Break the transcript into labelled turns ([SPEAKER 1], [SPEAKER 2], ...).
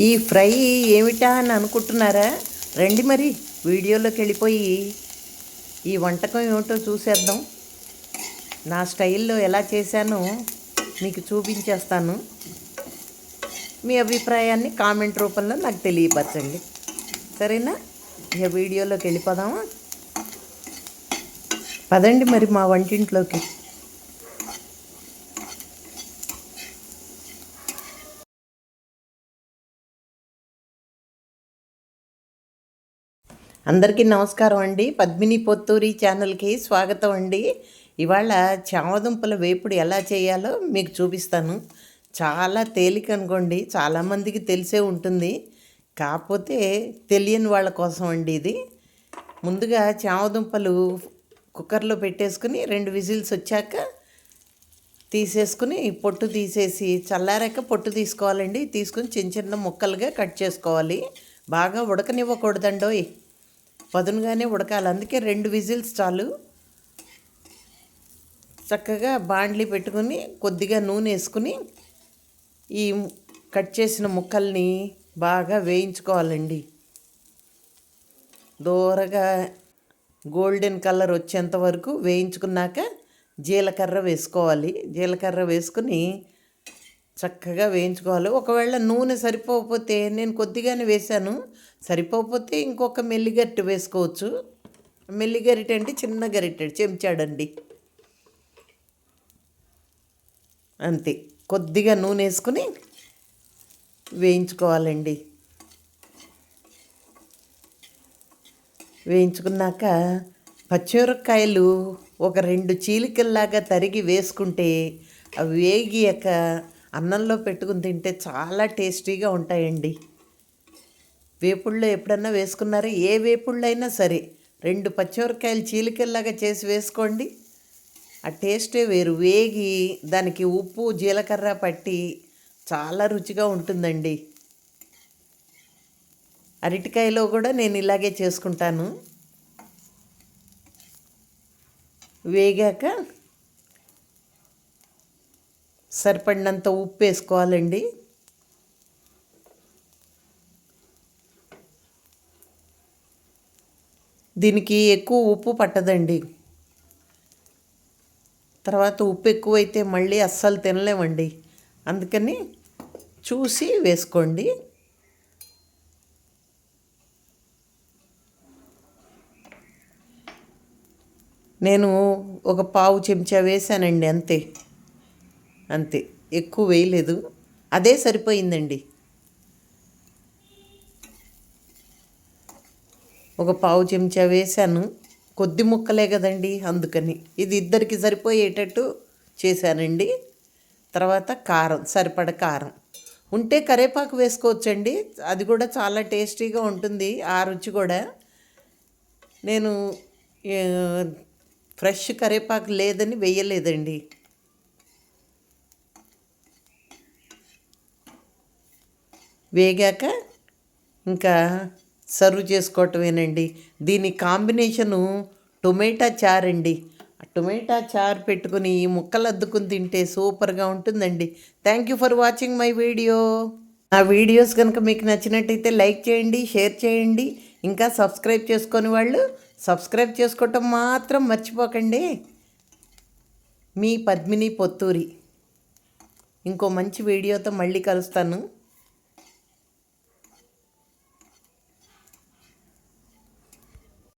[SPEAKER 1] ఈ ఫ్రై ఏమిటా అని అనుకుంటున్నారా? రండి మరి వీడియోలోకి వెళ్ళిపోయి ఈ వంటకం ఏమిటో చూసేద్దాం. నా స్టైల్లో ఎలా చేశానో మీకు చూపించేస్తాను. మీ అభిప్రాయాన్ని కామెంట్ రూపంలో నాకు తెలియపరచండి. సరేనా? ఇక వీడియోలోకి వెళ్ళిపోదామా? పదండి మరి మా వంటింట్లోకి. అందరికీ నమస్కారం అండి. పద్మిని పొత్తూరి ఛానల్కి స్వాగతం అండి. ఇవాళ చామదుంపల వేపుడు ఎలా చేయాలో మీకు చూపిస్తాను. చాలా తేలిక అనుకోండి చాలామందికి తెలిసే ఉంటుంది. కాకపోతే తెలియని వాళ్ళ కోసం అండి ఇది. ముందుగా చామదుంపలు కుక్కర్లో పెట్టేసుకుని రెండు విజిల్స్ వచ్చాక తీసేసుకుని పొట్టు తీసేసి చల్లారాక పొట్టు తీసుకోవాలండి. తీసుకుని చిన్న చిన్న ముక్కలుగా కట్ చేసుకోవాలి. బాగా ఉడకనివ్వకూడదండోయ్. పదునుగానే ఉడకాలి. అందుకే రెండు విజిల్స్ చాలు చక్కగా బాండ్లీ పెట్టుకుని కొద్దిగా నూనె వేసుకుని ఈ కట్ చేసిన ముక్కల్ని బాగా వేయించుకోవాలండి. దూరగా గోల్డెన్ కలర్ వచ్చేంత వరకు వేయించుకున్నాక జీలకర్ర వేసుకోవాలి. జీలకర్ర వేసుకుని చక్కగా వేయించుకోవాలి. ఒకవేళ నూనె సరిపోకపోతే నేను కొద్దిగానే వేశాను. సరిపోకపోతే ఇంకొక మెల్లిగరిటె వేసుకోవచ్చు. మెల్లిగరిటె అంటే చిన్న గరిటె చెంచాడండి. అంతే. కొద్దిగా నూనె వేసుకుని వేయించుకోవాలండి. వేయించుకున్నాక పచ్చిమిరపకాయలు ఒక రెండు చీలికల్లాగా తరిగి వేసుకుంటే అవి వేగియాక అన్నంలో పెట్టుకుని తింటే చాలా టేస్టీగా ఉంటాయండి. వేపుళ్ళు ఎప్పుడన్నా వేసుకున్నారా? ఏ వేపుళ్ళు అయినా సరే. రెండు పచ్చిమిరకాయలు చీలికల్లాగా చేసి వేసుకోండి. ఆ టేస్టే వేరు. వేగి దానికి ఉప్పు జీలకర్ర పట్టి చాలా రుచిగా ఉంటుందండి. అరటికాయలో కూడా నేను ఇలాగే చేసుకుంటాను. వేగాక సరిపడినంత ఉప్పు వేసుకోవాలండి. దీనికి ఎక్కువ ఉప్పు పట్టదండి. తర్వాత ఉప్పు ఎక్కువైతే మళ్ళీ అస్సలు తినలేమండి. అందుకని చూసి వేసుకోండి. నేను ఒక పావు చెంచా వేసానండి అంతే. అంతే. ఎక్కువ వేయలేదు. అదే సరిపోయిందండి. ఒక పావు చెంచా వేసాను కొద్ది ముక్కలే కదండి అందుకని. ఇది ఇద్దరికి సరిపోయేటట్టు చేశానండి. తర్వాత కారం సరిపడ కారం. ఉంటే కరేపాకు వేసుకోవచ్చండి. అది కూడా చాలా టేస్టీగా ఉంటుంది. ఆ రుచి కూడా. నేను ఫ్రెష్ కరేపాకు లేదని వేయలేదండి. వేగాక ఇంకా సర్వ్ చేసుకోవటమేనండి. దీని కాంబినేషను టొమాటా చారు అండి. టొమాటా చారు పెట్టుకుని ఈ ముక్కలు అద్దుకుని తింటే సూపర్గా ఉంటుందండి. Thank you for watching my video నా వీడియోస్ కనుక మీకు నచ్చినట్టయితే లైక్ చేయండి షేర్ చేయండి. ఇంకా సబ్స్క్రైబ్ చేసుకొని వాళ్ళు సబ్స్క్రైబ్ చేసుకోవటం మాత్రం మర్చిపోకండి. మీ పద్మిని పొత్తూరి. ఇంకో మంచి వీడియోతో మళ్ళీ కలుస్తాను.